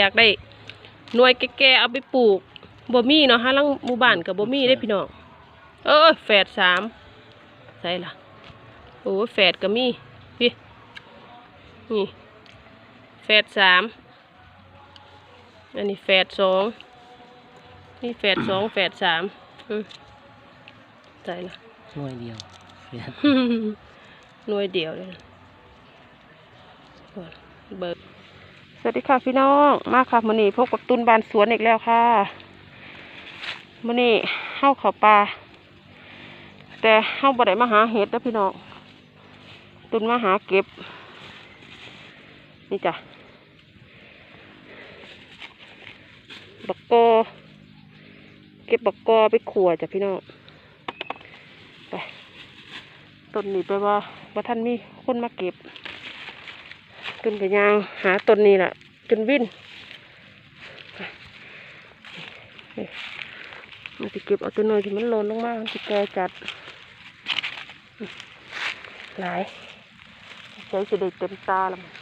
อยากได้หน่วยแก่ๆเอาไปปลูกบ่มีเนาะฮะลังหมู่บ้านกับบ่มีได้พี่น้องเออแฝดสามใส่ล่ะโอ้ยแฝดก็มีพี่นี่แฝดสามอันนี้แฝดสองนี่แฝดสองแฝดสามอืมใส่ล่ะหน่วยเดียวเสียหน่วยเดียวเลยนะเบิร์ส วัสดีค่ะพี่น้องมาค่ะมันนี่พบกับตุนบานสวนอีกแล้วค่ะมันนี่เข้าเขาปลาแต่เข้าบ่ได้มาหาเห็ดนะพี่น้องตุนมาหาเก็บ นี่จ้ะบักกอเก็บบักกอไปขัวจ้ะพี่น้องไปต้นนี้แปว่าว่าท่านมีคนมาเก็บ ต้นกระยางหาต้นนี้แหละจนวิ่นมันจะเก็บเอาตัวหน่อยที่มันหล่นลงมามันจะแกจัด หลายใช้สิได้เต็มตาล้วมัน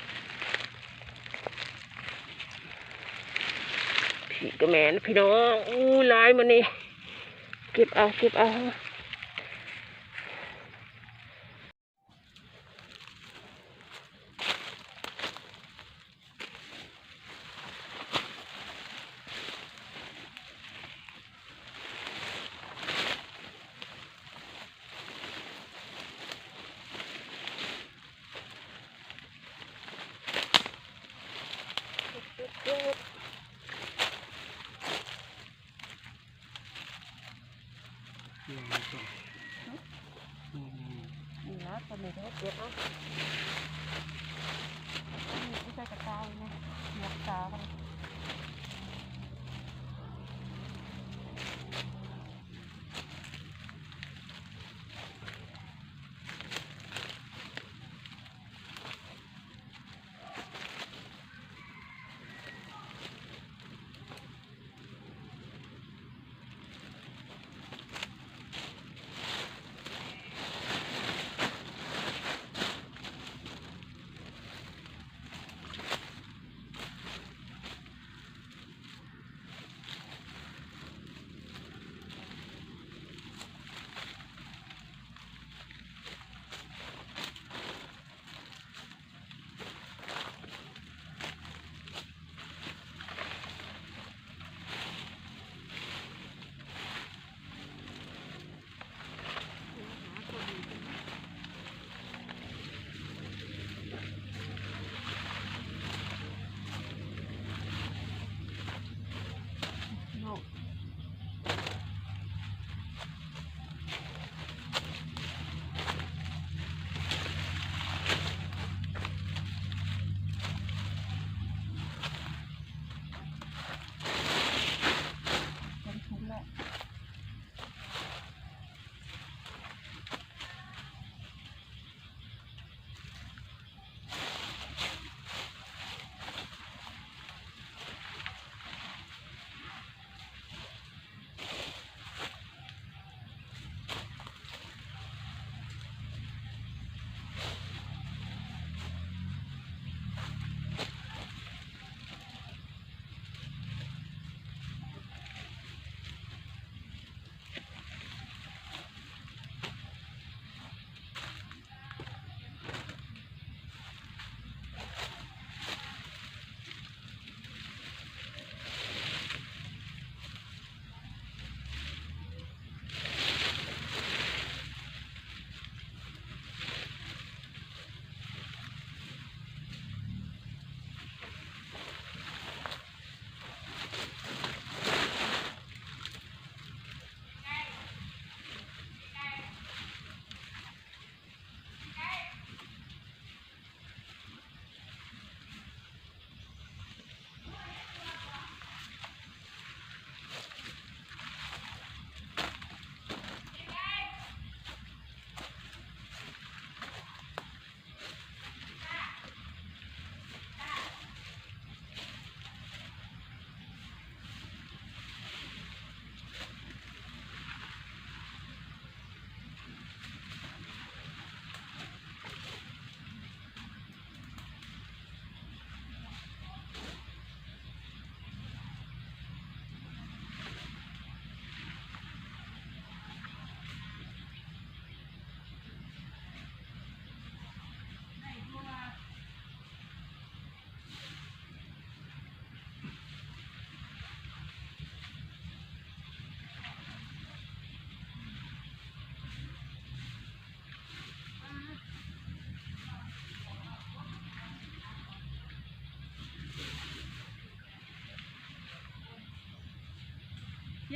พี่กระแมนพี่น้องอู้หลายมันนี่เก็บเอาเก็บเอา นี่นะตัวนี้เขาเก็บเอาไม่ใช่กระตาเลยนะหมวกตาเขา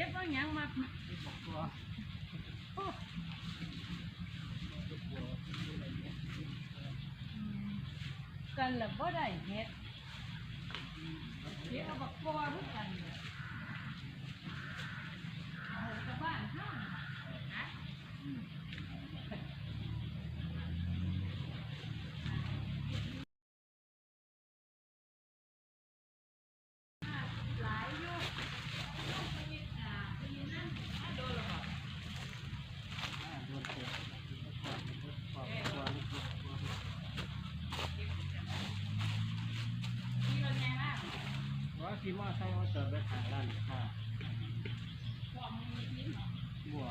ก็บว่าหยังมากันแล้วบ่ได้เฮ็ดเฮ็ดเอาบักปอคือกันเนี่ยเอาชาวบ้านเฮาน่ะ ว่า คิดว่าใช่ว่าจะไปขายด้านข้าบัว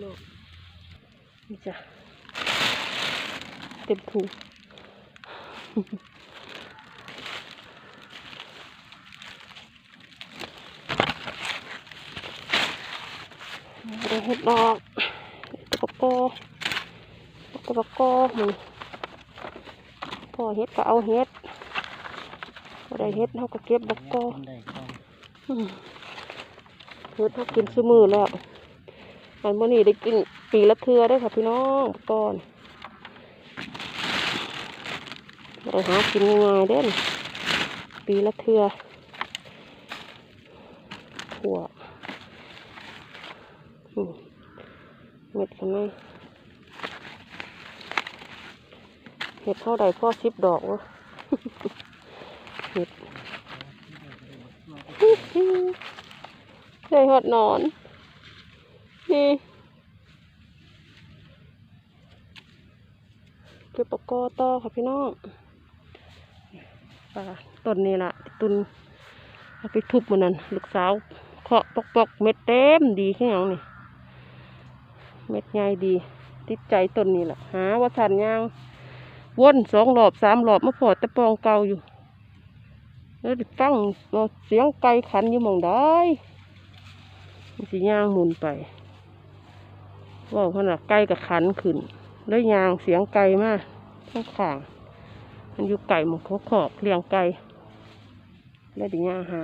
พี่น้องนี่จ้ะเต็มถุงเอาเห็ดดอกตะกะโกตะกะโกมึงพอเห็ดก็เอาเห็ดพอได้เห็ดเขาก็เก็บบักโกคนใดก็อืมเฮ็ดเขากินซื้อมือแล้ว อันมื่อนี้ได้กินปีละเทือได้อค่ะพี่น้องก่อนเราหากินง่ายๆเด้นปีละเทือถั่วอืมเม็ดทำไมเห็ดเท่าใดพ่อสิบดอกวะเห็ดได้หดหนอนนี่ เก็บปกกอต่อค่ะพี่น้องปลาต้นนี้ล่ะ ตุนเอาไปทุบมันนั่นลูกสาวเคาะปอกปอกเม็ดเต็มดีแค่ยังนี่เม็ดใหญ่ดี ติดใจต้นนี้ล่ะ หาว่าสันยางวนสองรอบสามรอบมาพอต่ปองเก่าอยู่แล้วได้ฟังว่าเสียงไก่ขันอยู่มองได้สิย่างหมุนไป ว่าขนาดไก่กับขันขึ้นแล้ยางเสียงไก่มากข้างข้างมันอยู่ไก่หมองเขาขอกเลี้ยงไก่แล้วดิยางหา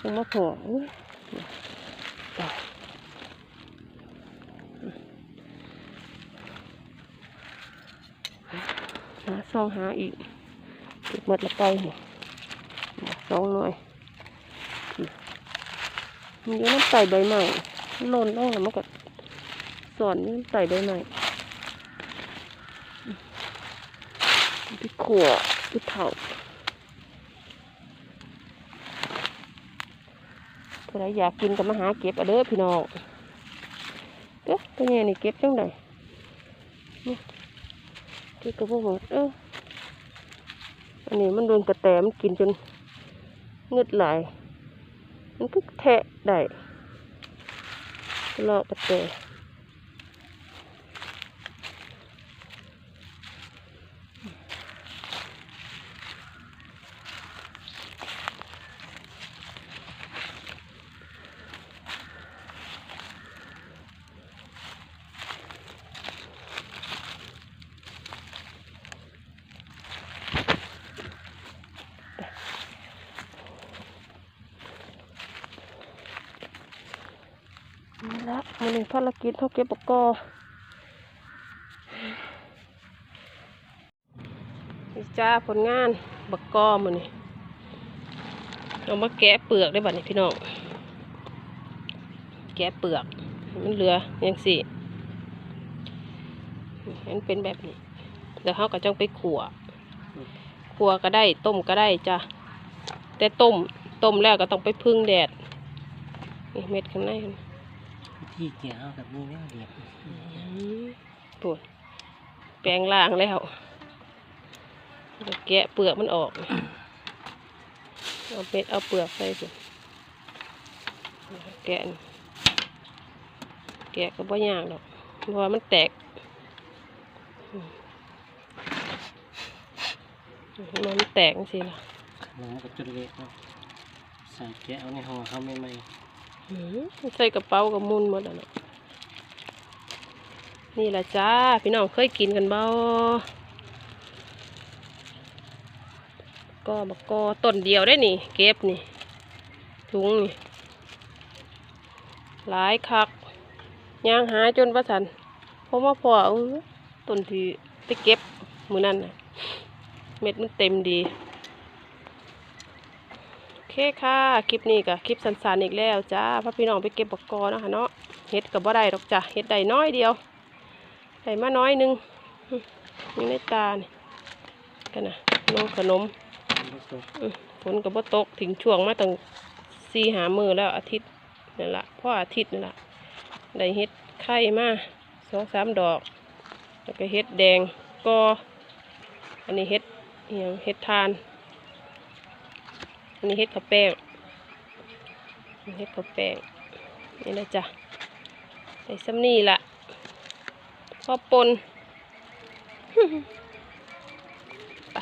ต้องมาพออุ้ยตายหาซองหาอีกเก็บหมดละไก่นี่สองหน่วยมันอยู่น้ำไตใบใหม่หล่นลงแล้วมันก็ อนอยู่น้ำไต่ใบใหม่ที่ขวที่เถาผู้ใดอยากกินก็มาหาเก็บเอาเด้อพี่น้องเด้อตัวนี้นี่เก็บจังไดนี่ที่กระบอกหมดเอออันนี้มันโดนกระแตมันกินจนเงึดไหลายมันก็แทะได้เลาะกระเตะนี่ละมันเป็นภารกิจเขาเก็บปกกอนี่จ้าผลงานบักกอมือนี่เอามาแกะเปลือกได้บัดนี้พี่น้อง แกะเปลือก มันเหลืออย่างสี่มันเป็นแบบนี้ เดี๋ยวเขาก็จ้องไปขัวขัวก็ได้ต้มก็ได้จ้ะ แต่ต้ม ต้มแล้วก็ต้องไปพึ่งแดดนี่เม็ดข้างในมัน วิธีเกี่ยวกับมีแนวเดียบปวดแปลงล่างแล้วเดี๋ยวแกะเปลือกมันออก เอาเม็ดเอาเปลือกใส่สิแกะนี่แกะก็บ่ยากหรอกเพราะว่ามันแตกอืมมันแตกสิล่ะขนมกับจุดเล็กเนาะใส่แกะเอาในห่อเขาไม่ไม่อืม ใส่กระเป๋ากับมุนหมดอะเนาะนี่แหละจ้า พี่น้องเคยกินกันบ่ก็บักกอต้นเดียวได้นี่ เก็บนี่ถุงนี่หลายคักย่างหาจนประสันเพราะว่าพอเออต้นที่ไปเก็บมือนั่นน่ะเม็ดมันเต็มดี เคค่ะ คลิปนี้ก็คลิปสันส้นๆอีกแล้วจ้าพ่อพี่น้องไปเก็บบักกอนะคะเนาะเฮ็ดกับบ่ได้ดอกจ้ะเฮ็ดได้น้อยเดียวได้มาน้อยหนึงอื้ออยู่ในตานี่กันนะนมขนมฝนกับบ่ตกถึงช่วงมาตั้งสี่หามือแล้วอาทิตย์นั่นละพ่ออาทิตย์นั่นละได้เฮ็ดไข่มาสองสามดอก แล้วก็เฮ็ดแดงก็อันนี้เฮ็ดอหยังเฮ็ดทาน อันนี้เฮ็ดข้าวแป้งเฮ็ดข้าวแป้งนี่นะจ๊ะใส่ซ้ำนี่ละพอปนไป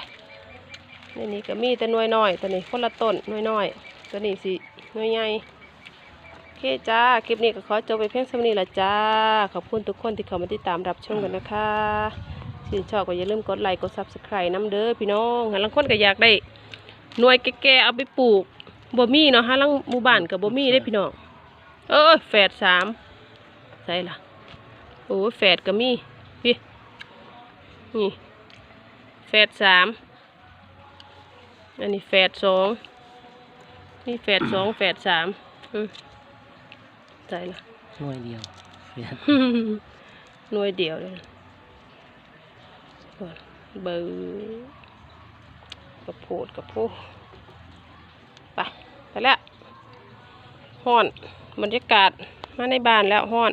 ในนี้ก็มีแต่หน่วยน้อยตัวนี้คนละต้นหน่วยน้อยตัวนี้สิหน่วยใหญ่โอเคจ้า คลิปนี้ก็ขอจบไปเพียงเท่านี้ละจ้า ขอบคุณทุกคนที่เข้ามาติดตามรับชมกันนะคะชื่นชอบก็อย่าลืมกดไลค์กด subscribe น้ำเด้อพี่น้องหาลังคนก็อยากได้ หน่วยแก่ๆเอาไปปลูกบ่มีเนาะฮะลังหมู่บ้านกับบ่มีได้พี่น้องเออแฝดสามใส่ละโอ้แฝดก็มีพี่นี่แฝดสามอันนี้แฝดสองนี่แฝดสองแฝดสามอืมใส่ละหน่วยเดียวเสียหน่วยเดียวเลยเบอร์ก ระโพดกระโพดไปไปแล้วห้อนบรรยากาศมาในบ้านแล้วห้อน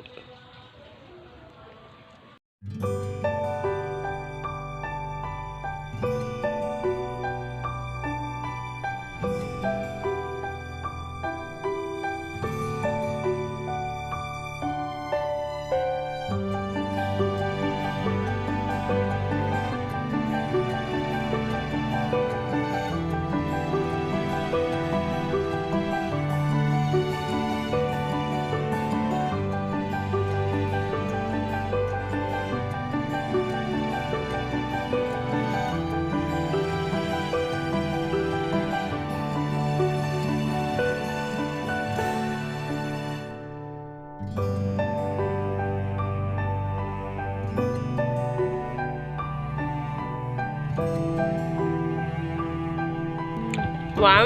หวาน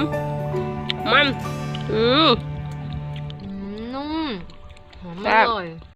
มัน อืมอืมนุ่มหอมแซ่อบร่อย